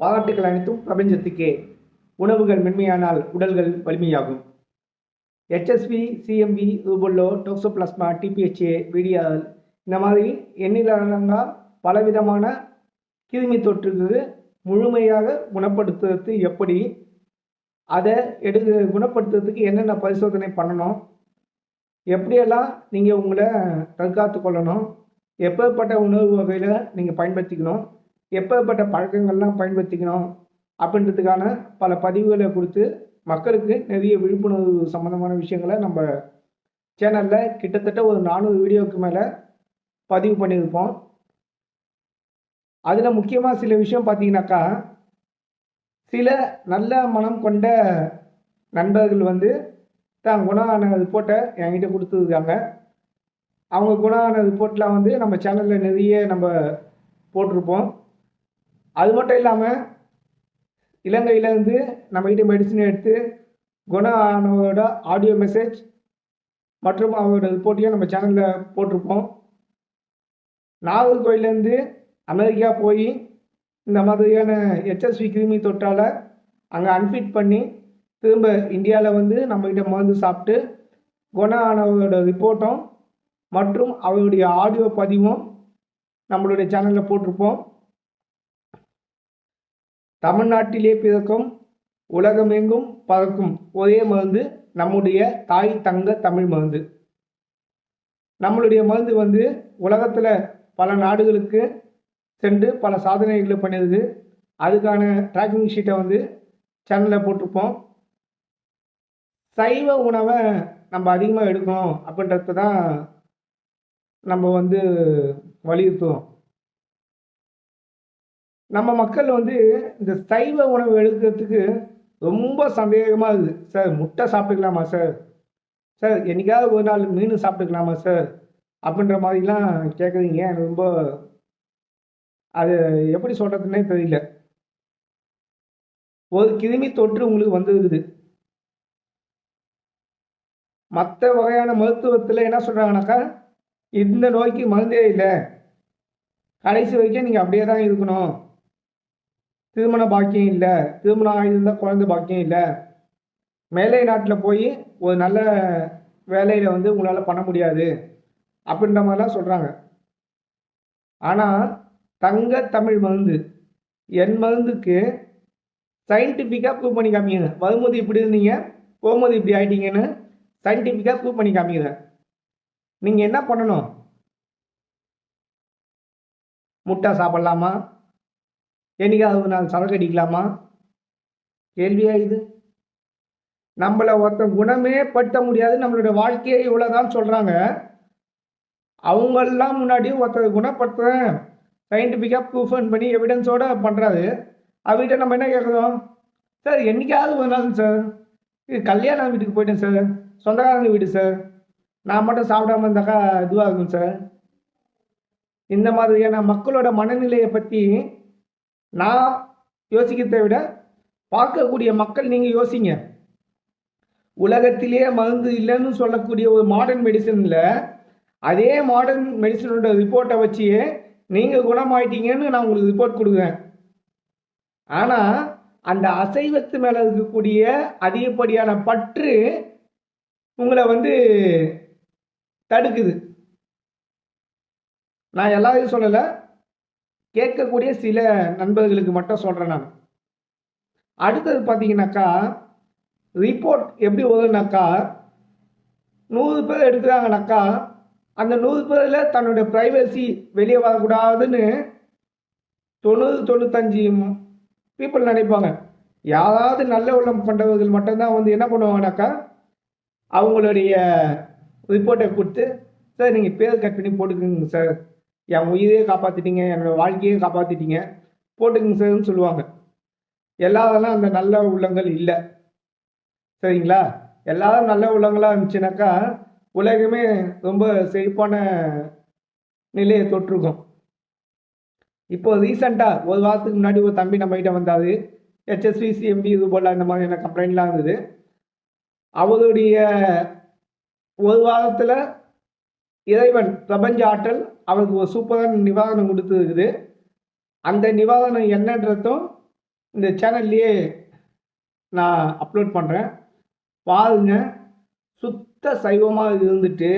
பாராட்டுகள் அனைத்தும் பிரபஞ்சத்துக்கே. உணவுகள் மென்மையானால் உடல்கள் வலிமையாகும். ஹெச்எஸ்வி சிஎம்பி ரூபல்லோ டோக்சோபிளாஸ்மா டிபிஹெச்ஏ விடியால் இந்த மாதிரி எண்ணிலடங்கா பலவிதமான கிருமி தொற்றுக்கு முழுமையாக குணப்படுத்துறது எப்படி அதை எடு குணப்படுத்துறதுக்கு என்னென்ன பரிசோதனை பண்ணணும் எப்படியெல்லாம் நீங்கள் உங்களை தற்காத்து கொள்ளணும் எப்பேற்பட்ட உணவு வகையில் நீங்கள் பயன்படுத்திக்கணும் எப்பேற்பட்ட பழக்கங்கள்லாம் பயன்படுத்திக்கணும் அப்படின்றதுக்கான பல பதிவுகளை கொடுத்து மக்களுக்கு நிறைய விழிப்புணர்வு சம்மந்தமான விஷயங்களை நம்ம சேனலில் கிட்டத்தட்ட ஒரு நானூறு வீடியோவுக்கு மேலே பதிவு பண்ணியிருப்போம். அதில் முக்கியமாக சில விஷயம் பார்த்தீங்கன்னாக்கா சில நல்ல மனம் கொண்ட நண்பர்கள் வந்து தான் குணம் ரிப்போர்ட்டை என்கிட்ட கொடுத்துருக்காங்க. அவங்க குணமான ரிப்போர்ட்லாம் வந்து நம்ம சேனலில் நிறைய நம்ம போட்டிருப்போம். அது மட்டும் இல்லாமல் இலங்கையிலேருந்து நம்மகிட்ட மெடிசன் எடுத்து குணம் ஆனவரோட ஆடியோ மெசேஜ் மற்றும் அவரோட ரிப்போர்ட்டையும் நம்ம சேனலில் போட்டிருப்போம். நாகர்கோயிலேருந்து அமெரிக்கா போய் இந்த மாதிரியான ஹெச்எஸ்வி கிருமி தொற்றால் அங்கே அன்ஃபிட் பண்ணி திரும்ப இந்தியாவில் வந்து நம்மகிட்ட மருந்து சாப்பிட்டு குணம் ஆனவரோட ரிப்போர்ட்டும் மற்றும் அவருடைய ஆடியோ பதிவும் நம்மளுடைய சேனலில் போட்டிருப்போம். தமிழ்நாட்டிலே பிறக்கும் உலகமெங்கும் பறக்கும் ஒரே மருந்து நம்முடைய தாய் தங்க தமிழ் மருந்து. நம்மளுடைய மருந்து வந்து உலகத்தில் பல நாடுகளுக்கு சென்று பல சாதனைகளை பண்ணியிருக்கு அதுக்கான ட்ராக்கிங் ஷீட்டை வந்து சேனலில் போட்டிருப்போம். சைவ உணவை நம்ம அதிகமாக எடுக்கணும் அப்படின்றது தான் நம்ம வந்து வலியுறுத்துவோம் நம்ம மக்கள் வந்து இந்த சைவ உணவு எடுக்கிறதுக்கு ரொம்ப சந்தேகமாக இருக்குது. சார் முட்டை சாப்பிட்டுக்கலாமா சார்? சார் என்றைக்காவது ஒரு நாள் மீன் சாப்பிட்டுக்கலாமா சார்? அப்படின்ற மாதிரிலாம் கேட்குறீங்க எனக்கு ரொம்ப அது எப்படி சொல்கிறதுனே தெரியல. ஒரு கிருமி தொற்று உங்களுக்கு வந்துருக்குது. மற்ற வகையான மருத்துவத்தில் என்ன சொல்கிறாங்கனாக்கா இந்த நோய்க்கு மருந்தே இல்லை. கடைசி வரைக்கும் நீங்கள் அப்படியே தான் இருக்கணும். திருமண பாக்கியம் இல்லை திருமணம் ஆகியிருந்தால் குழந்தை பாக்கியம் இல்லை. மேலை நாட்டில் போய் ஒரு நல்ல வேலையில் வந்து உங்களால் பண்ண முடியாது அப்படின்ற மாதிரிலாம் சொல்கிறாங்க ஆனால் தங்க தமிழ் மருந்து என் மருந்துக்கு சயின்டிஃபிக்காக ப்ரூவ் பண்ணி காமிங்க. வரும்போது இப்படி இருந்தீங்க போகும்போது இப்படி ஆயிட்டீங்கன்னு சயின்டிஃபிக்காக ப்ரூவ் பண்ணி காமிங்க. நீங்கள் என்ன பண்ணணும்? முட்டை சாப்பிட்லாமா? என்னைக்காவது நான் நாள் சரக்கு அடிக்கலாமா? கேள்வியா இது? நம்மளை ஒருத்தன் குணமே படுத்த முடியாது. நம்மளோட வாழ்க்கையை இவ்வளோதான் சொல்கிறாங்க அவங்கெல்லாம் முன்னாடி ஒருத்தரை குணப்படுத்துகிறேன் சயின்டிஃபிக்காக ப்ரூஃப் பண்ணி எவிடன்ஸோட பண்ணுறாரு அவர்கிட்ட நம்ம என்ன கேட்குறோம் சார் என்றைக்காவது ஒரு நாள் சார் இது கல்யாணம் வீட்டுக்கு போயிட்டேன் சார். சொந்தக்காரங்க வீடு சார். நான் மட்டும் சாப்பிடாம இருந்தாக்கா இதுவாகும் சார்? இந்த மாதிரியான மக்களோட மனநிலையை பற்றி நான் யோசிக்கிறதை விட பார்க்கக்கூடிய மக்கள் நீங்கள் யோசிங்க. உலகத்திலேயே மருந்து இல்லைன்னு சொல்லக்கூடிய ஒரு மாடர்ன் மெடிசனில் அதே மாடர்ன் மெடிசனோட ரிப்போர்ட்டை வச்சு நீங்கள் குணமாயிட்டீங்கன்னு நான் உங்களுக்கு ரிப்போர்ட் கொடுக்குறேன். ஆனால் அந்த அசைவத்து மேலே இருக்கக்கூடிய அதிகப்படியான பற்று உங்களை வந்து தடுக்குது. நான் எல்லாரையும் சொல்லலை. கேட்கக்கூடிய சில நண்பர்களுக்கு மட்டும் சொல்கிறேன் நான். அடுத்தது பார்த்தீங்கன்னாக்கா ரிப்போர்ட் எப்படி வருதுனாக்கா நூறு பேர் எடுக்கிறாங்கனாக்கா அந்த நூறு பேரில் தன்னுடைய ப்ரைவசி வெளியே வரக்கூடாதுன்னு தொண்ணூறு தொண்ணூத்தஞ்சு பீப்புள் நினைப்பாங்க. யாராவது நல்ல உள்ளம் கொண்டவர்கள் மட்டும்தான் வந்து என்ன பண்ணுவாங்கனாக்கா அவங்களுடைய ரிப்போர்ட்டை கொடுத்து சார் நீங்கள் பேர் கட் பண்ணி போட்டுக்கோங்க சார். என் உயிரையே காப்பாற்றிட்டீங்க என்னோட வாழ்க்கையே காப்பாற்றிட்டீங்க போட்டுக்குங்க சார்னு சொல்லுவாங்க. எல்லாரெல்லாம் அந்த நல்ல உள்ளங்கள் இல்லை. சரிங்களா? எல்லாரும் நல்ல உள்ளங்களாக இருந்துச்சுனாக்கா உலகமே ரொம்ப செழிப்பான நிலையை தொற்றுக்கும். இப்போ ரீசெண்டாக ஒரு வாரத்துக்கு முன்னாடி ஒரு தம்பி நம்மகிட்ட வந்தார். ஹெச்எஸ்வி சிஎம்பி இது போல் இந்த மாதிரியான கம்ப்ளைண்ட்லாம் இருந்தது. அவருடைய ஒரு வாரத்தில் இறைவன் பிரபஞ்ச ஆற்றல் அவருக்கு ஒரு சூப்பரான நிவாரணம் கொடுத்துருக்குது. அந்த நிவாரணம் என்னன்றதும் இந்த சேனல்லையே நான் அப்லோட் பண்ணுறேன் பாருங்க சுத்த சைவமாக இருந்துட்டு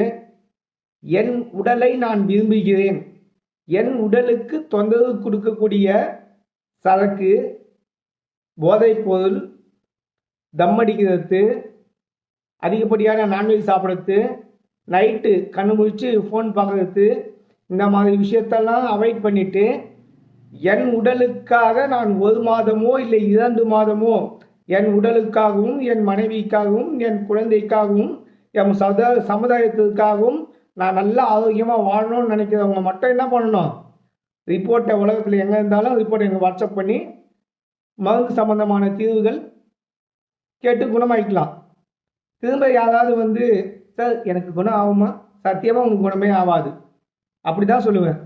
என் உடலை நான் விரும்புகிறேன். என் உடலுக்கு தொந்தரவு கொடுக்கக்கூடிய சரக்கு போதைப்பொருள் பொருள் அதிகப்படியான நான்வெஜ் சாப்பிட்றது நைட்டு கண்ணு முடிச்சு ஃபோன் பார்க்குறது இந்த மாதிரி விஷயத்தெல்லாம் அவாய்ட் பண்ணிட்டு என் உடலுக்காக நான் ஒரு மாதமோ இல்லை இரண்டு மாதமோ என் உடலுக்காகவும் என் மனைவிக்காகவும் என் குழந்தைக்காகவும் என் சத சமுதாயத்திற்காகவும் நான் நல்லா ஆரோக்கியமாக வாழணும்னு நினைக்கிறவங்க மட்டும் என்ன பண்ணணும்? ரிப்போர்ட்டை உலகத்தில் எங்கே இருந்தாலும் ரிப்போர்ட் எனக்கு வாட்ஸ்அப் பண்ணி மருந்து சம்பந்தமான தீர்வுகள் கேட்டு குணமாயிக்கலாம். திரும்ப யாராவது வந்து சார் எனக்கு குணம் ஆகுமா சத்தியமாக உங்களுக்கு குணமே ஆகாது. அப்படி தான் சொல்லுவேன்.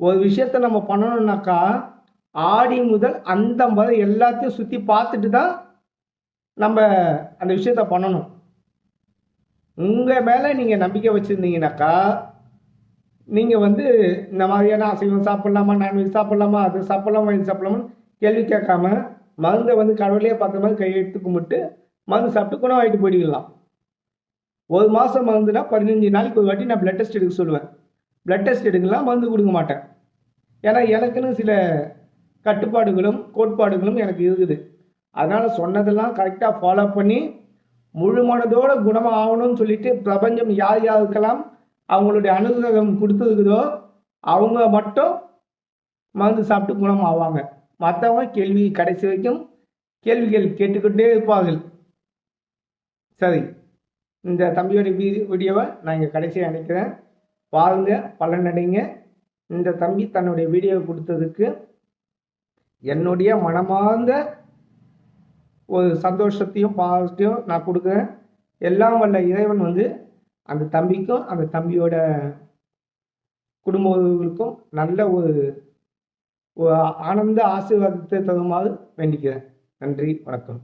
ஒரு விஷயத்த நம்ம பண்ணணும்னாக்கா ஆடி முதல் அந்த முதல் எல்லாத்தையும் சுற்றி பார்த்துட்டு தான் நம்ம அந்த விஷயத்த பண்ணணும். உங்கள் மேலே நீங்கள் நம்பிக்கை வச்சுருந்தீங்கனாக்கா நீங்கள் வந்து இந்த மாதிரியான அசைவம் சாப்பிட்லாமா நான்வெஜ் சாப்பிட்லாமா அது சாப்பிட்லாமா இது சாப்பிட்லாமான்னு கேள்வி கேட்காம மருந்தை வந்து கடவுளே பார்த்த மாதிரி கையெழுத்து கும்பிட்டு மருந்து சாப்பிட்டு குணம் ஆகிட்டு போயிடலாம் ஒரு மாதம் மருந்துனா பதினஞ்சு நாளைக்கு ஒரு வாட்டி நான் பிளட் டெஸ்ட் எடுக்க சொல்லுவேன். பிளட் டெஸ்ட் எடுக்கலாம் மருந்து கொடுக்க மாட்டேன். ஏன்னா எனக்குன்னு சில கட்டுப்பாடுகளும் கோட்பாடுகளும் எனக்கு இருக்குது. அதனால் சொன்னதெல்லாம் கரெக்டாக ஃபாலோ பண்ணி முழு மனதோட குணமாக ஆகணும்னு சொல்லிட்டு பிரபஞ்சம் யார் யாருக்கெல்லாம் அவங்களுடைய அனுகிரகம் கொடுத்துருக்குதோ அவங்க மட்டும் மருந்து சாப்பிட்டு குணம் ஆவாங்க. மற்றவங்க கேள்வி கடைசி வரைக்கும் கேள்விகள் கேட்டுக்கிட்டே இருப்பார்கள். சரி. இந்த தம்பியோட வீ வீடியோவை நான் இங்கே கடைசியாக நினைக்கிறேன் பாருங்க பலனடைங்க இந்த தம்பி தன்னுடைய வீடியோவை கொடுத்ததுக்கு என்னுடைய மனமார்ந்த ஒரு சந்தோஷத்தையும் பாசிட்டிவும் நான் கொடுக்குறேன். எல்லாம் வல்ல இறைவன் வந்து அந்த தம்பிக்கும் அந்த தம்பியோட குடும்பங்களுக்கும் நல்ல ஒரு ஒரு ஆனந்த ஆசீர்வாதத்தை தருமாறு வேண்டிக்கிறேன். நன்றி வணக்கம்.